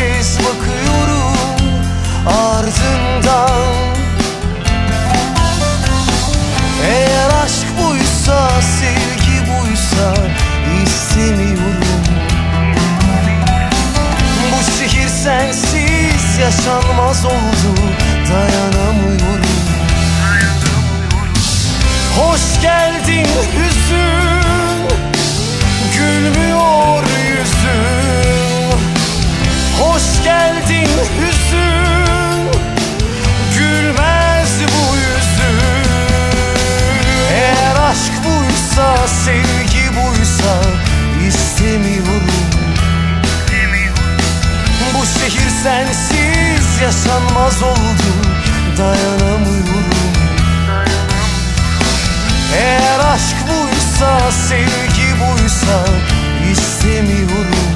kez bakıyorum ardından. Eğer aşk buysa, sevgi buysa istemiyorum. Bu şehir sensiz yaşanmaz oldu dayanamıyorum. Hoş geldin buysa sevgi buysa istemiyorum. Bu şehir sensiz yaşanmaz oldu dayanamıyorum. Eğer aşk buysa, sevgi buysa istemiyorum.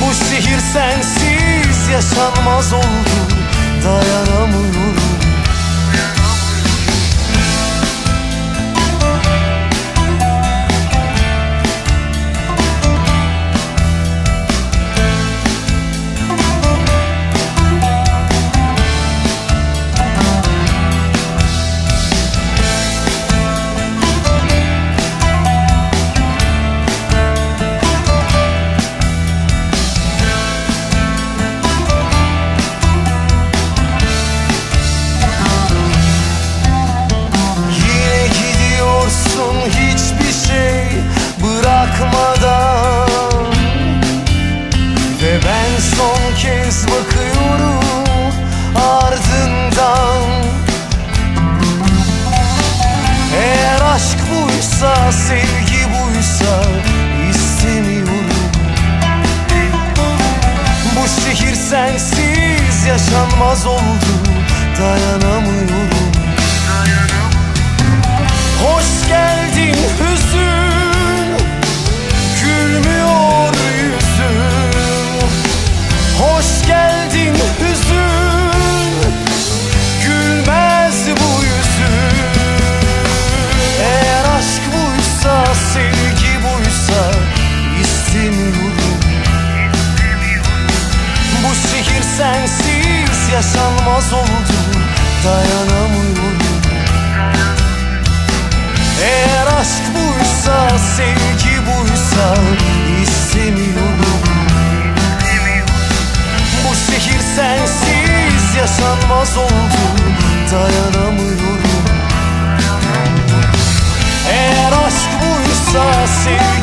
Bu şehir sensiz yaşanmaz oldu Dayanamıyorum sevgi buysa istemiyorum. Bu şehir sensiz yaşanmaz oldu dayanamıyorum sensiz yaşanmaz oldu Dayanamıyorum. Eğer aşk buysa, sevgi buysa istemiyorum. Bu şehir sensiz yaşanmaz oldu Dayanamıyorum. Eğer aşk buysa, sevgi